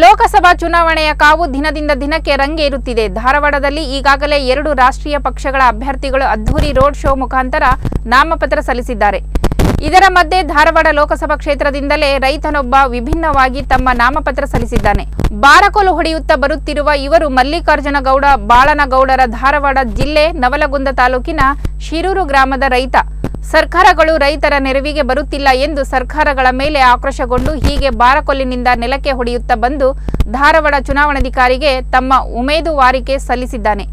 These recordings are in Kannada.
ಲೋಕಸಭಾ ಚುನಾವಣೆಯ ಕಾವು ದಿನದಿಂದ ದಿನಕ್ಕೆ ರಂಗೇರುತ್ತಿದೆ. ಧಾರವಾಡದಲ್ಲಿ ಈಗಾಗಲೇ ಎರಡು ರಾಷ್ಟ್ರೀಯ ಪಕ್ಷಗಳ ಅಭ್ಯರ್ಥಿಗಳು ಅದ್ಧೂರಿ ರೋಡ್ ಶೋ ಮುಖಾಂತರ ನಾಮಪತ್ರ ಸಲ್ಲಿಸಿದ್ದಾರೆ. ಇದರ ಮಧ್ಯೆ ಧಾರವಾಡ ಲೋಕಸಭಾ ಕ್ಷೇತ್ರದಿಂದಲೇ ರೈತನೊಬ್ಬ ವಿಭಿನ್ನವಾಗಿ ತಮ್ಮ ನಾಮಪತ್ರ ಸಲ್ಲಿಸಿದ್ದಾನೆ. ಬಾರಕೋಲು ಹೊಡೆಯುತ್ತಾ ಬರುತ್ತಿರುವ ಇವರು ಮಲ್ಲಿಕಾರ್ಜುನಗೌಡ ಬಾಳನಗೌಡರ ಧಾರವಾಡ ಜಿಲ್ಲೆ ನವಲಗುಂದ ತಾಲೂಕಿನ ಶಿರೂರು ಗ್ರಾಮದ ರೈತ. ಸರ್ಕಾರಗಳು ರೈತರ ನೆರವಿಗೆ ಬರುತ್ತಿಲ್ಲ ಎಂದು ಸರ್ಕಾರಗಳ ಮೇಲೆ ಆಕ್ರೋಶಗೊಂಡು ಹೀಗೆ ಬಾರಕೊಲ್ಲಿನಿಂದ ನೆಲಕ್ಕೆ ಹೊಡೆಯುತ್ತಾ ಬಂದು ಧಾರವಾಡ ಚುನಾವಣಾಧಿಕಾರಿಗೆ ತಮ್ಮ ಉಮೇದುವಾರಿಕೆ ಸಲ್ಲಿಸಿದ್ದಾನೆ.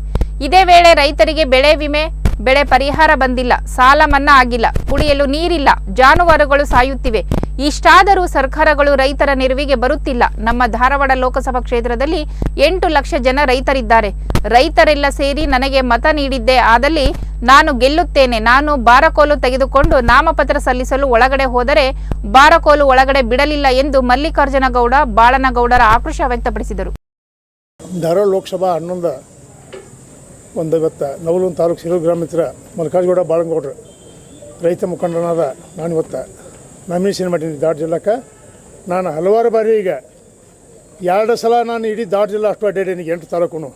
ಇದೇ ವೇಳೆ ರೈತರಿಗೆ ಬೆಳೆ ವಿಮೆ ಬೆಳೆ ಪರಿಹಾರ ಬಂದಿಲ್ಲ, ಸಾಲ ಮನ್ನಾ ಆಗಿಲ್ಲ, ಕುಡಿಯಲು ನೀರಿಲ್ಲ, ಜಾನುವಾರುಗಳು ಸಾಯುತ್ತಿವೆ. ಇಷ್ಟಾದರೂ ಸರ್ಕಾರಗಳು ರೈತರ ನೆರವಿಗೆ ಬರುತ್ತಿಲ್ಲ. ನಮ್ಮ ಧಾರವಾಡ ಲೋಕಸಭಾ ಕ್ಷೇತ್ರದಲ್ಲಿ ಎಂಟು ಲಕ್ಷ ಜನ ರೈತರಿದ್ದಾರೆ. ರೈತರೆಲ್ಲ ಸೇರಿ ನನಗೆ ಮತ ನೀಡಿದ್ದೆ ಆದಲ್ಲಿ ನಾನು ಗೆಲ್ಲುತ್ತೇನೆ. ನಾನು ಬಾರಕೋಲು ತೆಗೆದುಕೊಂಡು ನಾಮಪತ್ರ ಸಲ್ಲಿಸಲು ಒಳಗಡೆ ಹೋದರೆ ಬಾರಕೋಲು ಒಳಗಡೆ ಬಿಡಲಿಲ್ಲ ಎಂದು ಮಲ್ಲಿಕಾರ್ಜುನಗೌಡ, ಬಾಳನಗೌಡರ ಆಕ್ರೋಶ ವ್ಯಕ್ತಪಡಿಸಿದರು. ಧಾರವಾಡ ಲೋಕಸಭಾ ಹನ್ನೊಂದು ಒಂದು ಇವತ್ತು ನವಲೂನ್ ತಾಲೂಕು ಶಿರೂರು ಗ್ರಾಮಿತ್ರ ಮಲ್ಕಾಜ್ಗೌಡ, ಬಾಳಂಗೌಡ್ರು. ರೈತ ಮುಖಂಡನಾದ ನಾನು ಇವತ್ತು ನಾಮಿನೇಷನ್ ಮಾಡೀನಿ ದಾಡ್ ಜಿಲ್ಲಾಕ್ಕೆ. ನಾನು ಹಲವಾರು ಬಾರಿ ಈಗ ಎರಡು ಸಲ ನಾನು ಇಡೀ ದಾಡ್ ಜಿಲ್ಲಾ ಅಷ್ಟು ಅಡ್ಡಾಡೀನಿ ಎಂಟು ತಾಲೂಕು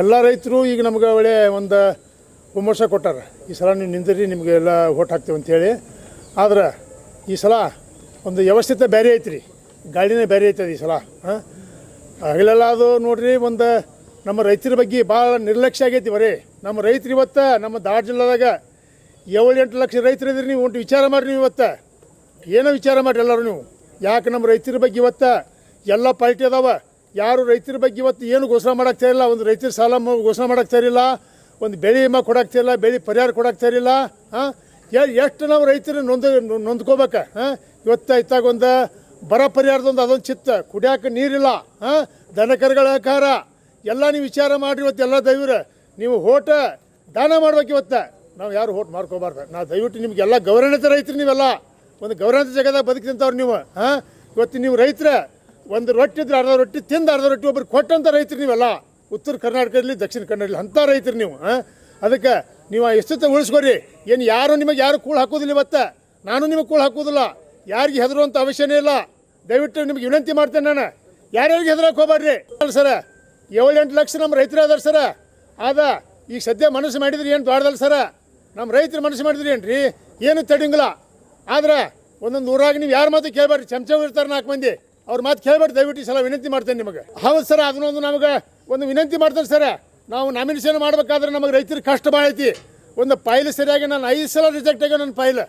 ಎಲ್ಲ ರೈತರು ಈಗ ನಮ್ಗೆ ಒಳ್ಳೆ ಒಂದು ಒಂಬರ್ಷ ಕೊಟ್ಟಾರೆ. ಈ ಸಲ ನೀವು ನಿಂದಿರಿ, ನಿಮಗೆ ಎಲ್ಲ ಓಟ್ ಹಾಕ್ತೇವೆ ಅಂತೇಳಿ. ಆದ್ರೆ ಈ ಸಲ ಒಂದು ವ್ಯವಸ್ಥಿತ ಬೇರೆ ಐತ್ರಿ. ಗಾಡಿನೇ ಬೇರೆ ಐತದ ಈ ಸಲ, ಹಾಂ? ಹಗಲೆಲ್ಲ ಅದು ನೋಡ್ರಿ, ಒಂದು ನಮ್ಮ ರೈತರ ಬಗ್ಗೆ ಭಾಳ ನಿರ್ಲಕ್ಷ್ಯ ಆಗೈತಿ ಬರೀ. ನಮ್ಮ ರೈತರು ಇವತ್ತು ನಮ್ಮ ದಾಡ್ ಜಿಲ್ಲಾದಾಗ ಏಳು ಲಕ್ಷ ರೈತರು ಇದ್ರಿ ನೀವು, ಒಂಟು ವಿಚಾರ ಮಾಡಿರಿ ನೀವು ಇವತ್ತು. ಏನೋ ವಿಚಾರ ಮಾಡಿರಿ ಎಲ್ಲರೂ ನೀವು. ಯಾಕೆ ನಮ್ಮ ರೈತರ ಬಗ್ಗೆ ಇವತ್ತು ಎಲ್ಲ ಪಾರ್ಟಿ ಅದಾವ? ಯಾರು ರೈತರ ಬಗ್ಗೆ ಇವತ್ತು ಏನು ಘೋಷಣೆ ಮಾಡಾಕ್ತಾ ಇಲ್ಲ? ಒಂದು ರೈತರ ಸಾಲ ಘೋಷಣೆ ಮಾಡಾಕ್ತಾ ಇರಲಿಲ್ಲ? ಒಂದು ಬೆಳೆ ವಿಮಾ ಕೊಡಾಕ್ತಾ ಇಲ್ಲ? ಬೆಳೆ ಪರಿಹಾರ ಕೊಡಕ್ಕೆ ಇರಲಿಲ್ಲ? ಹಾಂ? ಎಷ್ಟು ನಾವು ರೈತರು ನೊಂದು, ನೊಂದ್ಕೋಬೇಕ? ಹಾಂ? ಇವತ್ತು ಇತ್ತಾಗ ಒಂದು ಬರ ಪರಿಹಾರದೊಂದು ಅದೊಂದು ಚಿತ್ತ. ಕುಡಿಯಾಕ ನೀರಿಲ್ಲ. ಹಾಂ? ದನಕರುಗಳ ಆಕಾರ. ಎಲ್ಲ ನೀವು ವಿಚಾರ ಮಾಡಿರಿ ಇವತ್ತು ಎಲ್ಲ ದೈವರ. ನೀವು ಹೋಟ ದಾನ ಮಾಡ್ಬೇಕು ಇವತ್ತು. ನಾವು ಯಾರು ಹೋಟ್ ಮಾಡ್ಕೋಬಾರ್ದು. ನಾವು ದಯವಿಟ್ಟು ನಿಮಗೆಲ್ಲ ಗೌರವಣಿತ ರೈತರು ನೀವೆಲ್ಲ. ಒಂದು ಗೌರವಣಿತ ಜಗದಾಗ ಬದುಕಿದಂಥವ್ರು ನೀವು, ಹಾಂ? ಇವತ್ತು ನೀವು ರೈತರ, ಒಂದು ರೊಟ್ಟಿ ಇದ್ರೆ ಅರ್ಧ ರೊಟ್ಟಿ ತಿಂದು ಅರ್ಧ ರೊಟ್ಟಿ ಒಬ್ರು ಕೊಟ್ಟಂಥ ರೈತರು ನೀವೆಲ್ಲ. ಉತ್ತರ ಕರ್ನಾಟಕದಲ್ಲಿ, ದಕ್ಷಿಣ ಕನ್ನಡದಲ್ಲಿ ಅಂಥ ರೈತರು ನೀವು, ಹಾಂ? ಅದಕ್ಕೆ ನೀವು ಎಷ್ಟೊತ್ತ ಉಳಿಸ್ಕೊರಿ. ಏನು ಯಾರು ನಿಮಗೆ ಯಾರು ಕೂಳು ಹಾಕೋದಿಲ್ಲ ಇವತ್ತು? ನಾನು ನಿಮಗೆ ಕೂಳು ಹಾಕೋದಿಲ್ಲ. ಯಾರಿಗೆ ಹೆದರುವಂಥ ಅವಶ್ಯನೇ ಇಲ್ಲ. ದಯವಿಟ್ಟು ನಿಮಗೆ ವಿನಂತಿ ಮಾಡ್ತೇನೆ ನಾನು. ಯಾರ್ಯಾರಿಗೆ ಹೆದರಕ್ಕೆ ಹೋಗ್ಬೇಡ್ರಿ? ಸರ ಏಳು ಎಂಟು ಲಕ್ಷ ನಮ್ಮ ರೈತರು ಅದಾರ ಸರ. ಆದ, ಈಗ ಸದ್ಯ ಮನಸ್ಸು ಮಾಡಿದ್ರಿ ಏನು ದೊಡ್ಡದಲ್ಲ ಸರ? ನಮ್ಮ ರೈತರು ಮನಸ್ಸು ಮಾಡಿದ್ರಿ ರೀ ಏನು ತಡಿಂಗಿಲ್ಲ. ಆದ್ರೆ ಒಂದೊಂದು ಊರಾಗ ನೀವು ಯಾರು ಮಾತು ಕೇಳಬೇಡ್ರಿ ಚಮಚ ಇರ್ತಾರೆ ನಾಲ್ಕು ಮಂದಿ. ಅವ್ರ ಮಾತು ಕೇಳಬೇಡಿ ದಯವಿಟ್ಟು ಸಲ ವಿನಂತಿ ಮಾಡ್ತೇನೆ ನಿಮಗೆ. ಹೌದು ಸರ್, ಅದನ್ನೊಂದು ನಮಗೆ ಒಂದು ವಿನಂತಿ ಮಾಡ್ತಾರೆ ಸರ್. ನಾವು ನಾಮಿನೇಷನ್ ಮಾಡಬೇಕಾದ್ರೆ ನಮಗೆ ರೈತರ ಕಷ್ಟ ಭಾಳ ಐತಿ. ಒಂದು ಫೈಲ್ ಸರಿಯಾಗಿ ನಾನು ಐದು ಸಲ ರಿಜೆಕ್ಟ್ ಆಗ್ಯಾವ ನನ್ನ ಫೈಲ್.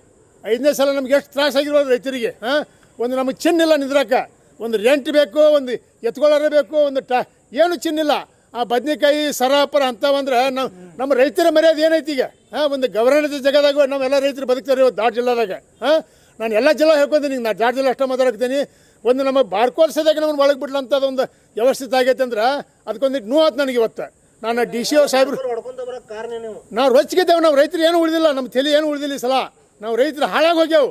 ಐದನೇ ಸಲ ನಮ್ಗೆ ಎಷ್ಟು ತ್ರಾಸ ಆಗಿರ್ಬೋದು ರೈತರಿಗೆ, ಹಾಂ? ಒಂದು ನಮಗೆ ಚಿನ್ನಿಲ್ಲ ನಿಂದ್ರಾಕ. ಒಂದು ರೆಂಟ್ ಬೇಕು ಒಂದು ಎತ್ಕೊಳ್ಳೋರೇ ಬೇಕು ಒಂದು ಟ ಏನು ಚಿನ್ನಿಲ್ಲ. ಆ ಬದ್ನೆಕಾಯಿ ಸರಾಪರ ಅಂತವಂದ್ರೆ ನಾವು ನಮ್ಮ ರೈತರ ಮರ್ಯಾದೆ ಏನೈತಿ ಈಗ? ಹಾಂ ಒಂದು ಗವರ್ನರ್ ಜಗದಾಗ ನಾವೆಲ್ಲ ರೈತರು ಬದುಕ್ತಾರೆ ಇವತ್ತು ದಾಟ್ ಜಿಲ್ಲಾದಾಗ. ಹಾಂ ನಾನು ಎಲ್ಲ ಜಿಲ್ಲಾ ಹೇಳ್ಕೊತೀನಿ ನಾನು ದಾಟ್ ಜಿಲ್ಲಾ ಅಷ್ಟೇ ಮಾತಾಡ್ತೀನಿ ಒಂದು ನಮ್ಮ ಬಾರ್ಕೋರ್ಸದಾಗ ನಮ್ಮನ್ನು ಒಳಗೆ ಬಿಡ್ಲಂತ ಒಂದು ವ್ಯವಸ್ಥಿತ ಆಗೈತೆ ಅಂದ್ರೆ ಅದಕ್ಕೊಂದಿಟ್ಟು ನೋವು ಆಯ್ತು ನನಗೆ ಇವತ್ತು. ನಾನು ಡಿ ಸಿ ಓ ಸಾಹೇಬ್ರು ನೀವು ನಾವು ರೊಚ್ಚಿಗಿದ್ದೇವೆ ನಾವು ರೈತರು ಏನು ಉಳಿದಿಲ್ಲ ನಮ್ಮ ತಲೆ ಏನು ಉಳಿದಿಲ್ಲ ಈ ಸಲ. ನಾವು ರೈತರು ಹಾಳಾಗಿ ಹೋಗ್ಯಾವು.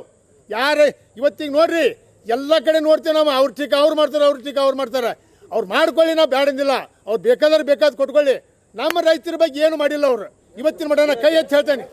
ಯಾರು ಇವತ್ತಿಗೆ ನೋಡ್ರಿ ಎಲ್ಲ ಕಡೆ ನೋಡ್ತೀವಿ ನಾವು, ಅವ್ರ ಟೀಕ ಅವ್ರು ಮಾಡ್ತಾರೆ, ಅವ್ರ ಟೀಕ ಅವ್ರು ಮಾಡ್ತಾರೆ. ಅವ್ರು ಮಾಡ್ಕೊಳ್ಳಿ, ನಾವು ಬ್ಯಾಡಂದಿಲ್ಲ. ಅವ್ರು ಬೇಕಾದ್ರೆ ಬೇಕಾದ್ ಕೊಟ್ಕೊಳ್ಳಿ. ನಮ್ಮ ರೈತರ ಬಗ್ಗೆ ಏನು ಮಾಡಿಲ್ಲ ಅವರು. ಇವತ್ತಿನ ಮಟನ ಕೈ ಎತ್ತಿ ಹೇಳ್ತೇನೆ.